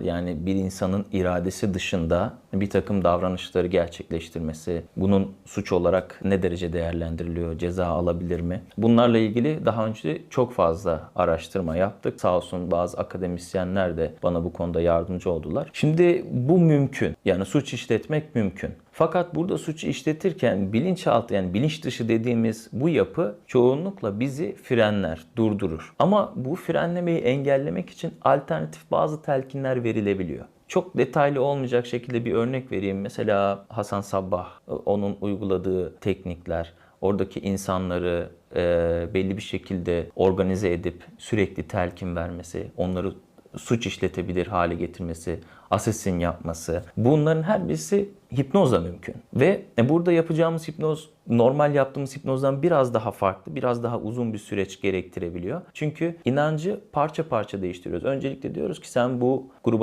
Yani bir insanın iradesi dışında bir takım davranışları gerçekleştirmesi, bunun suç olarak ne derece değerlendiriliyor, ceza alabilir mi? Bunlarla ilgili daha önce çok fazla araştırma yaptık. Sağ olsun bazı akademisyenler de bana bu konuda yardımcı oldular. Şimdi bu mümkün. Yani suç işletmek mümkün. Fakat burada suçu işletirken bilinçaltı yani bilinç dışı dediğimiz bu yapı çoğunlukla bizi frenler, durdurur. Ama bu frenlemeyi engellemek için alternatif bazı telkinler verilebiliyor. Çok detaylı olmayacak şekilde bir örnek vereyim. Mesela Hasan Sabbah, onun uyguladığı teknikler, oradaki insanları e, belli bir şekilde organize edip sürekli telkin vermesi, onları suç işletebilir hale getirmesi, asesin yapması. Bunların her birisi hipnozla mümkün. Ve e, burada yapacağımız hipnoz normal yaptığımız hipnozdan biraz daha farklı, biraz daha uzun bir süreç gerektirebiliyor. Çünkü inancı parça parça değiştiriyoruz. Öncelikle diyoruz ki sen bu gruba